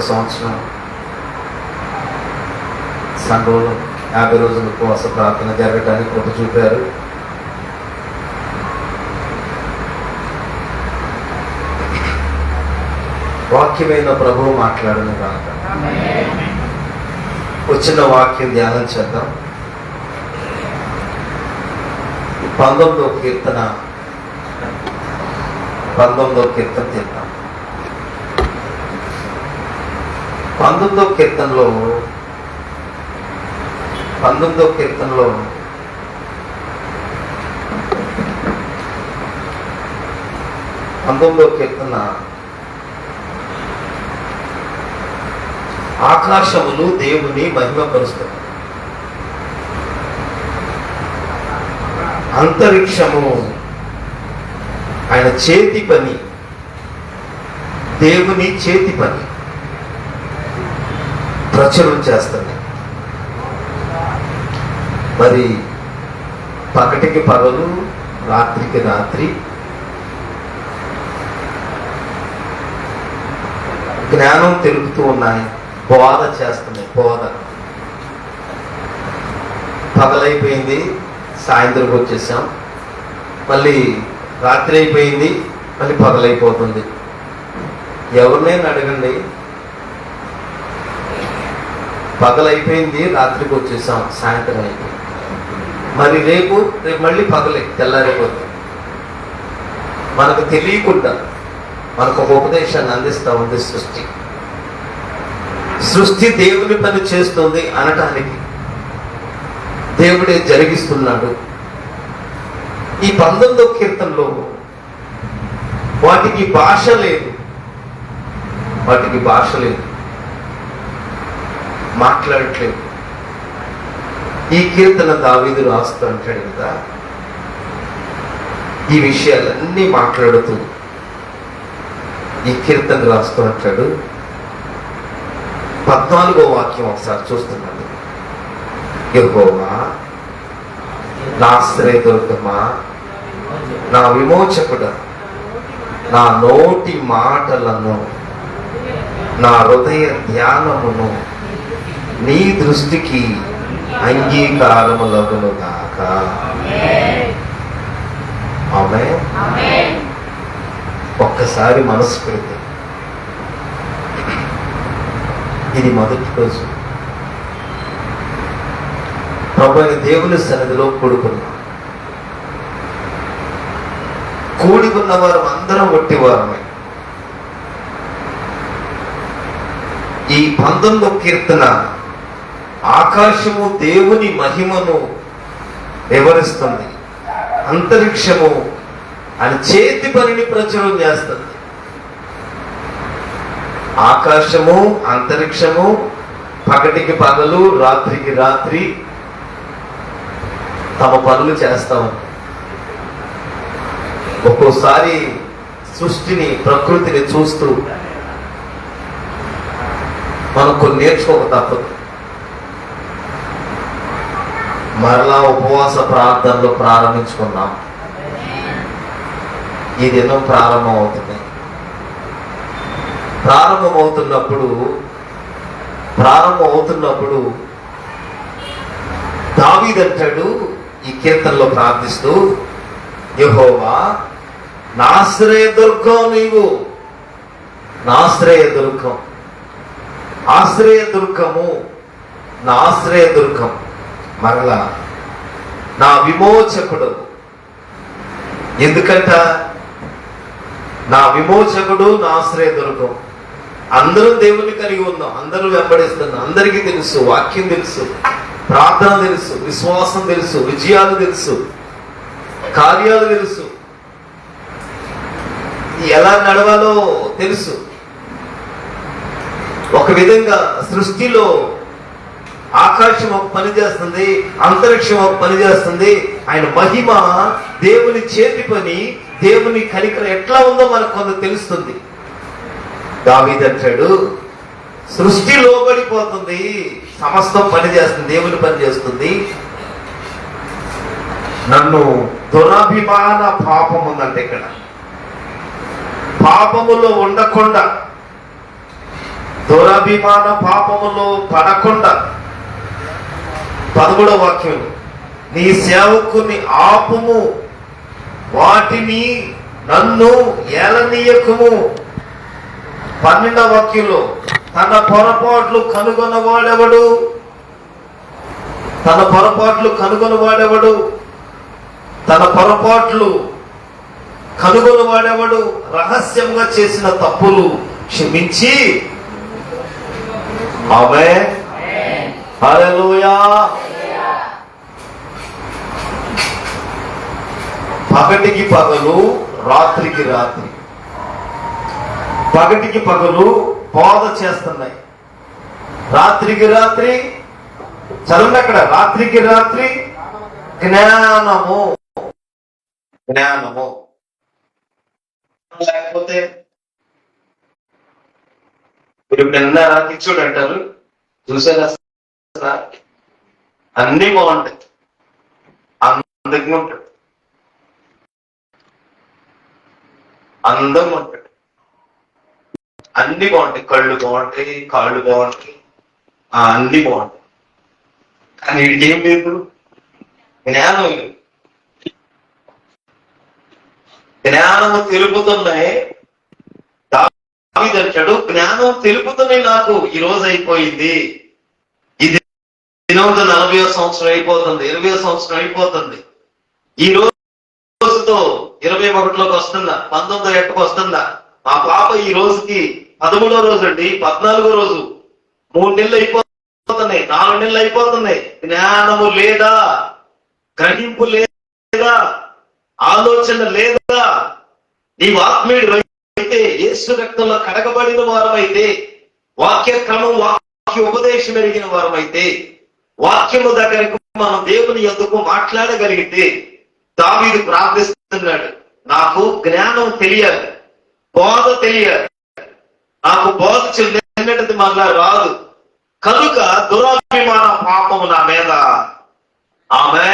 సంవత్సరం. సంఘంలో యాభై రోజుల ఉపవాస ప్రార్థన జరగటానికి కృప చూపారు. వాక్యమైన ప్రభువు మాట్లాడను కనుక వచ్చిన వాక్యం ధ్యానం చేద్దాం. పంతొమ్మిదో కీర్తన పంతొమ్మిదో కీర్తన చేద్దాం పంతొమ్మిదో కీర్తనలో పంతొమ్మిదో కీర్తనలో పంతొమ్మిదో కీర్తన ఆకాశములు దేవుని మహిమపరుస్తాయి. అంతరిక్షము ఆయన చేతి పని దేవుని చేతి పని. ప్రచురం చేస్తుంది మరి పగటికి పగలు రాత్రికి రాత్రి జ్ఞానం తెలుపుతూ ఉన్నాయి. బోధ చేస్తున్నాయి బోధ. పగలైపోయింది సాయంత్రం వచ్చేసాం. మళ్ళీ రాత్రి అయిపోయింది మళ్ళీ పగలైపోతుంది. ఎవరినైనా అడగండి పగలైపోయింది రాత్రికి వచ్చేసాం సాయంత్రం అయిపోయింది. మరి రేపు రేపు మళ్ళీ పగలే తెల్లారిపోతుంది మనకు తెలియకుండా మనకు ఒక ఉపదేశాన్ని అందిస్తూ ఉంది సృష్టి. సృష్టి దేవుని పని చేస్తుంది అనటానికి దేవుడే జరిగిస్తున్నాడు. ఈ పంతొమ్మిదో కీర్తనలో వాటికి భాష లేదు. వాటికి భాష లేదు. మాట్లాడట్లేదు. ఈ కీర్తన దావీదు రాస్తూ అంటాడు కదా ఈ విషయాలన్నీ మాట్లాడుతూ ఈ కీర్తన రాస్తూ అంటాడు. పద్నాలుగో వాక్యం ఒకసారి చూస్తున్నాడు యహోవా నా శ్రేదుర్గమా నా విమోచకుడ నా నోటి మాటలను నా హృదయ ధ్యానమును నీ దృష్టికి అంగీకారములగును గాక ఆమె ఒక్కసారి మనసు పెడితే ఇది మొదటి రోజు. ప్రభు అయిన దేవుని సన్నిధిలో కూడుకున్నాం. కూడి ఉన్న వారు అందరం ఒట్టివారమే. ఈ పంతొమ్మిదో కీర్తన ఆకాశము దేవుని మహిమను వివరిస్తుంది. అంతరిక్షము ఆయన చేతి పనిని ప్రచురం చేస్తుంది. ఆకాశము అంతరిక్షము పగటికి పగలు రాత్రికి రాత్రి తమ పనులు చేస్తాం ఒక్కోసారి సృష్టిని ప్రకృతిని చూస్తూ మనం కొన్ని నేర్చుకోక తప్పదు. మరలా ఉపవాస ప్రార్థనలు ప్రారంభించుకున్నాం ఈ దినం ప్రారంభమవుతుంది. ప్రారంభమవుతున్నప్పుడు ప్రారంభం అవుతున్నప్పుడు ప్రారంభం అవుతున్నప్పుడు దావీదంటాడు ఈ కీర్తనలో ప్రార్థిస్తూ యహోవా నాశ్రయ దుర్గం నీవు. నాశ్రయ దుర్గం. ఆశ్రయ దుర్గము నాశ్రయ దుర్గం. మరలా నా విమోచకుడు. ఎందుకంట? నా విమోచకుడు నా ఆశ్రయ దుర్గం అందరూ దేవుని కలిగి ఉన్నాం. అందరూ వెంబడిస్తున్నాం అందరికీ తెలుసు వాక్యం తెలుసు ప్రార్థన తెలుసు విశ్వాసం తెలుసు విజయాలు తెలుసు కార్యాలు తెలుసు. ఎలా నడవాలో తెలుసు. ఒక విధంగా సృష్టిలో ఆకాశం ఒక పని చేస్తుంది అంతరిక్షం ఒక పని చేస్తుంది. ఆయన మహిమ దేవుని చేతి పని దేవుని కనికర ఎట్లా ఉందో మనకు కొంత తెలుస్తుంది. దావీదంటాడు సృష్టి లోబడిపోతుంది సమస్తం పని చేస్తుంది దేవుని పని చేస్తుంది. నన్ను దురభిమాన పాపం ఉందంటే ఇక్కడ. పాపములో ఉండకుండా దురభిమాన పాపములో పడకుండా పదమూడవ వాక్యం. నీ సేవకుని ఆపుము. వాటిని నన్ను ఏలనీయకుము. పన్నెండవ వాక్యంలో తన పొరపాట్లు కనుగొనవాడెవడు? తన పొరపాట్లు కనుగొనవాడెవడు? తన పొరపాట్లు కనుగొనవాడెవడు? రహస్యంగా చేసిన తప్పులు క్షమించి. ఆమె హల్లెలూయా. పగటికి పగలు రాత్రికి రాత్రి. పగటికి పగలు బోధ చేస్తున్నాయి. రాత్రికి రాత్రి చదవండి అక్కడ రాత్రికి రాత్రి జ్ఞానము. జ్ఞానము. లేకపోతే మీరు ఇప్పుడు విన్నారా కిచ్చుడు అంటారు చూసారా అన్ని బాగుంటాయి. అందంగా ఉంటాయి. అందం ఉంటాడు అన్ని బాగుంటాయి. కళ్ళు బాగుంటాయి కాళ్ళు బాగుంటాయి. అన్ని బాగుంటాయి. కానీ ఏం లేదు. జ్ఞానం లేదు. జ్ఞానము తెలుపుతున్నాయి. దావిదంటాడు జ్ఞానం తెలుపుతున్నాయి నాకు. ఈ రోజు అయిపోయింది. ఇది దినవంత నలభై సంవత్సరం అయిపోతుంది. ఇరవై సంవత్సరం అయిపోతుంది. ఈ రోజు రోజుతో ఇరవై ఒకటిలోకి వస్తుందా? పంతొమ్మిదో ఎట్టుకు వస్తుందా? మా పాప ఈ రోజుకి పదమూడో రోజు అండి పద్నాలుగో రోజు. మూడు నెలలు అయిపోతున్నాయి నాలుగు నెలలు అయిపోతున్నాయి. జ్ఞానము లేదా? గ్రహింపు లేదా? ఆలోచన లేదా? నీవు ఆత్మీయుడు అయితే యేసు రక్తంలో కడగబడిన వారమైతే వాక్య క్రమం వాక్య ఉపదేశం ఎరిగిన వారమైతే వాక్యము దగ్గరకు మనం దేవుని ఎందుకు మాట్లాడగలిగితే దావీదు ప్రార్థిస్తున్నాడు నాకు జ్ఞానం తెలియదు. బోధ తెలియదు. నాకు బోధ చెందినది మళ్ళా రాదు. కనుక దురాభిమాన పాపము నా మీద. ఆమె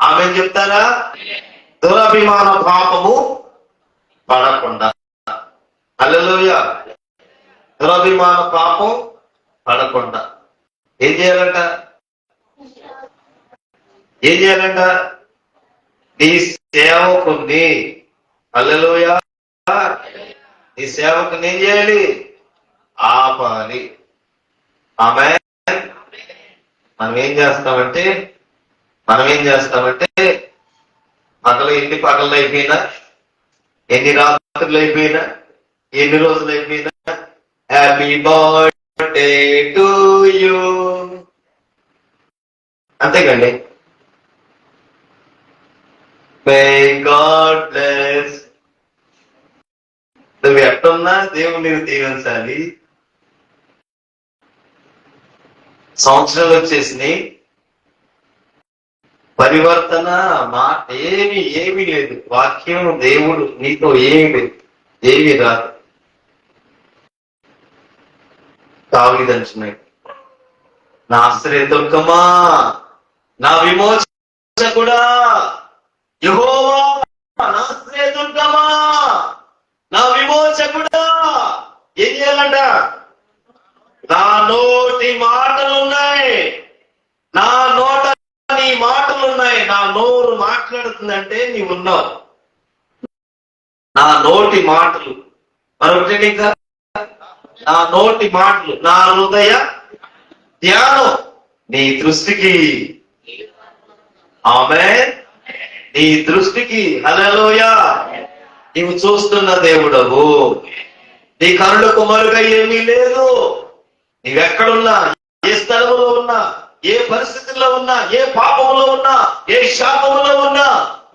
ఆమె చెప్తారా? దురాభిమాన పాపము పడకుండా. అల్లెలుయ దురాభిమాన పాపం పడకుండా. ఏం చేయాలంట? ఏం చేయాలంట? నీ సేవకుని. అల్లలోయ నీ సేవకుని ఏం చేయాలి? ఆపాలి. ఆమె మనం ఏం చేస్తామంటే మనం ఏం చేస్తామంటే పగలు ఎన్ని పగలు అయిపోయినా ఎన్ని రాత్రులు అయిపోయినా ఎన్ని రోజులు అయిపోయినా హ్యాపీ బర్త్డే టు యూ. అంతేకండి. మే గాడ్ బ్లెస్ నువ్వు ఎట్టున్నా దేవుని దీవించాలి సంవత్సరాలు వచ్చేసినాయి. పరివర్తన మాట ఏమి ఏమి లేదు. వాక్యం దేవుడు నీతో ఏమి లేదు. ఏమి రాదు. తావిదంచున్నాయి నా ఆశ్రయ దుర్గమా నా విమోచ కూడా నా ఆశ్రయ నా విమోచకుడా. ఏం చేయాలంట? నా నోటి మాటలున్నాయి. నా నోట నీ మాటలున్నాయి. నా నోరు మాట్లాడుతుందంటే నీవు ఉన్నావు. నా నోటి మాటలు. మరొకటి ఇంకా. నా నోటి మాటలు. నా హృదయ ధ్యానం నీ దృష్టికి. ఆమె నీ దృష్టికి హలోయ నీవు చూస్తున్న దేవుడవు. నీ కరుడు కుమారుగా ఏమీ లేదు. నీవెక్కడున్నా? ఏ స్థలంలో ఉన్నా? ఏ పరిస్థితుల్లో ఉన్నా? ఏ పాపంలో ఉన్నా? ఏ శాపంలో ఉన్నా?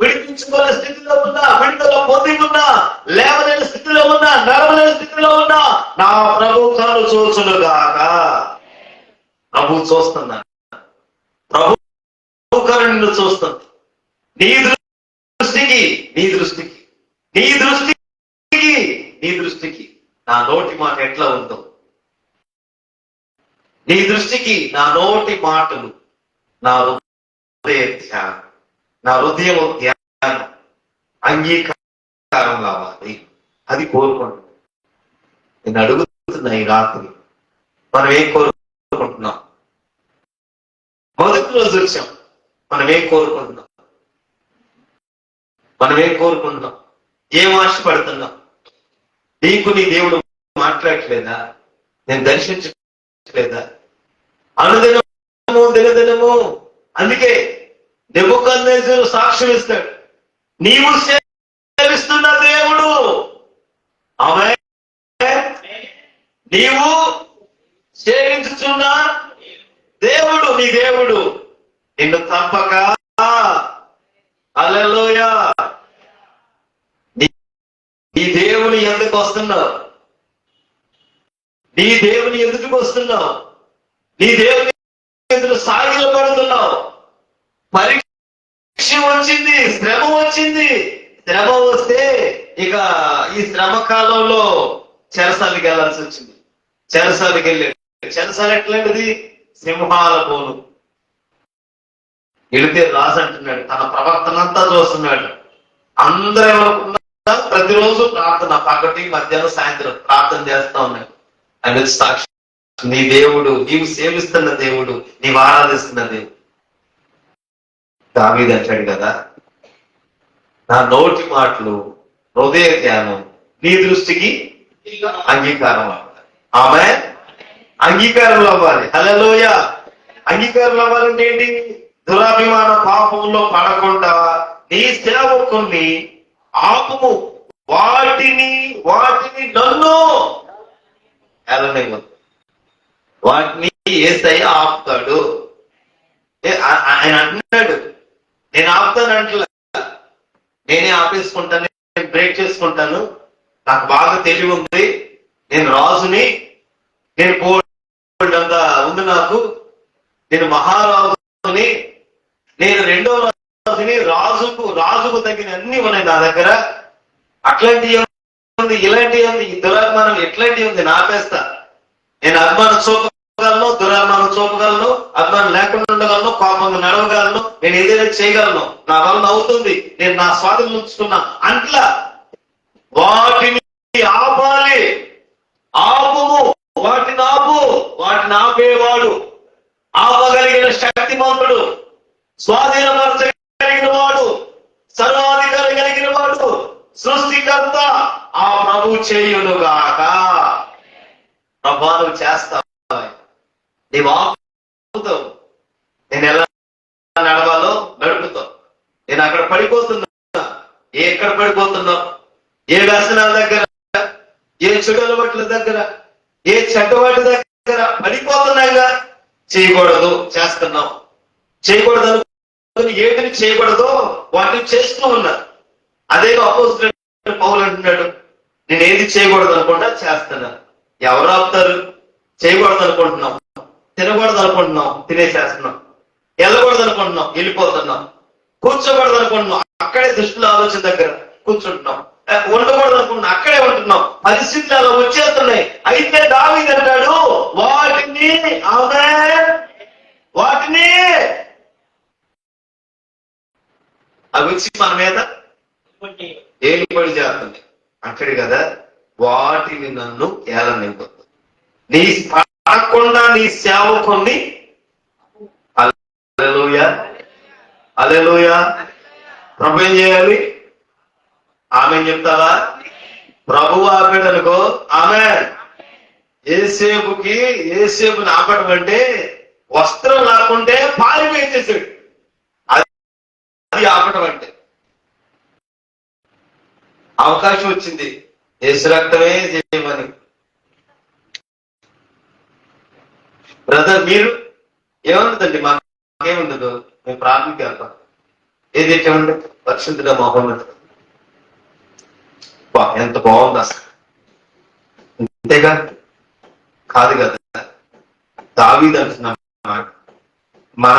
విడిపించుకునే స్థితిలో ఉన్నా? విడుదల పొంది ఉన్నా? లేవలేని స్థితిలో ఉన్నా? నడవలేని స్థితిలో ఉన్నా? నా ప్రభు కను చూచునుగాక ప్రభు చూస్తున్నా ప్రభు కను నిన్ను చూస్తుంది నీ దృష్టికి నీ దృష్టికి. నీ దృష్టికి నీ దృష్టికి. నా నోటి మాట ఎట్లా ఉందో. నీ దృష్టికి నా నోటి మాటలు నా హృదయ ధ్యానం నా హృదయం ధ్యానం అంగీకారం కావాలి. అది కోరుకోండి నేను అడుగుతున్నా ఈ రాత్రి. మనం ఏం కోరుకుంటున్నాం? మొదటి రోజు వచ్చాం. మనం ఏం కోరుకుంటున్నాం? మనం ఏం కోరుకుంటున్నాం? ఏం ఆశపడుతున్నాం? నీకు నీ దేవుడు మాట్లాడట్లేదా? నేను దర్శించట్లేదా? అనుదినము దినదినము. అందుకే నెబుకద్నేజరు సాక్ష్యం ఇస్తాడు. నీవు సేవిస్తున్న దేవుడు ఆమె నీవు సేవించుతున్న దేవుడు నీ దేవుడు. నిన్ను తప్పక. అలలో నీ దేవుని ఎందుకు వస్తున్నావు? నీ దేవుని ఎందుకు వస్తున్నావు? నీ దేవుని ఎందుకు సాగిల పడుతున్నావు. పరీక్ష వచ్చింది శ్రమ వచ్చింది. శ్రమ వస్తే ఇక ఈ శ్రమ కాలంలో చెరసాలకి వెళ్ళాల్సి వచ్చింది. చెరసాలకి వెళ్ళాడు చెరసాల ఎట్లాంటిది? సింహాల పోలు వెళితే రాజు అంటున్నాడు తన ప్రవర్తన అంతా చూస్తున్నాడు. అందరూ ఏమనుకున్నా ప్రతిరోజు ప్రార్థన పగటి మధ్యాహ్నం సాయంత్రం ప్రార్థన చేస్తా ఉన్నాడు. ఆయన సాక్షి. నీ దేవుడు నీవు సేవిస్తున్న దేవుడు నీవు ఆరాధిస్తున్న దేవుడు. దావీదు అంటాడు కదా నా నోటి మాటలు హృదయ ధ్యానం నీ దృష్టికి అంగీకారం అవ్వాలి. ఆమె అంగీకారం అవ్వాలి. హలోయ అంగీకారం అవ్వాలంటే ఏంటి? దురాభిమాన పాపంలో పడకుండా నీ సేవకుని ఆపుము వాటిని వాటిని నన్ను వెళ్ళనివ్వదు వాటిని ఏసయ్య ఆపుతాడు. ఆయన అంటున్నాడు నేను ఆపుతాను అంటలే నేనే ఆపేసుకుంటాను నేను బ్రేక్ చేసుకుంటాను. నాకు బాగా తెలివి ఉంది. నేను రాజుని నేను కోల్డ్ అంత ఉంది నాకు. నేను మహారాజుని నేను రెండో రాజుని రాజుకు రాజుకు తగిన అన్ని ఉన్నాయి నా దగ్గర. అట్లాంటివి ఉంది ఇలాంటివి ఉంది ఈ దురాభిమానం ఎట్లాంటివి ఉంది నాపేస్తా. నేను అభిమానం చూపగలను దురాభిమానం చూపగలను అభిమానం లేకుండా ఉండగలను కోపంగా నడవగలను నేను ఏదైనా చేయగలను. నా వలన అవుతుంది నేను నా స్వాధీనం ఉంచుకున్నా. అట్లా వాటిని ఆపాలి. ఆపుము వాటిని ఆపు వాటిని ఆపేవాడు. ఆపగలిగిన శక్తిమంతుడు కలిగిన వాడు సర్వాధికారి కలిగిన వాడు సృష్టికర్త ఆ ప్రభు చేయునుగాక. ప్రభా నువ్వు చేస్తావు నేను ఎలా నడవాలో నడుపుతావు నేను అక్కడ పడిపోతున్నా. ఏ ఎక్కడ పడిపోతున్నావు ఏ వ్యసనాల దగ్గర? ఏ చెడు అలవాట్ల దగ్గర? ఏ చెడ్డవాటి దగ్గర? పడిపోతున్నాయిగా. చేయకూడదు. చేస్తున్నాం. చేయకూడదు అనుకుని ఏటిని చేయకూడదో వాటిని చేస్తూ ఉన్నారు. అదే అపోజిట్ పౌలు అంటున్నాడు నేను ఏది చేయకూడదు అనుకుంటా చేస్తున్నా ఎవరు ఆపుతారు? చేయకూడదు అనుకుంటున్నాం. తినకూడదు అనుకుంటున్నాం. తినేసేస్తున్నాం. వెళ్ళకూడదు అనుకుంటున్నాం. వెళ్ళిపోతున్నాం. కూర్చోకూడదు అనుకుంటున్నాం. అక్కడే దుష్టుల ఆలోచన దగ్గర కూర్చుంటున్నాం. ఉండకూడదు అనుకుంటున్నాం. అక్కడే ఉంటున్నాం. పరిస్థితులు అలా వచ్చేస్తున్నాయి. అయితే దావి అంటాడు వాటిని ఆమె వాటిని అవి వచ్చి మన మీద ఏలుబడి చేస్తుంది అంటాడు కదా వాటిని నన్ను ఏలనివ్వద్దు నీ పడకుండా నీ సేవకుని అలెలుయ అలెలుయ ప్రభు ఏం చేయాలి? ఆమె చెప్తావా? ప్రభు ఆపాడనుకో ఆమె. ఏసేపుకి ఏసేపుని ఆపడం అంటే వస్త్రం లేకుంటే పారిపోయేసేసాడు. అది అది ఆపడం అంటే. అవకాశం వచ్చింది. యేసు రక్తమే చేయమని బ్రదర్ మీరు ఏముండదండి? మాకేముండదు? మేము ప్రార్థనకి వెళ్తాం. ఏది చెప్పండి పరిశుద్ధుడ మహోన్నత ఎంత బాగుంది అసలు. అంతేగా కాదు కదా. దావీది అంటున్నాం మన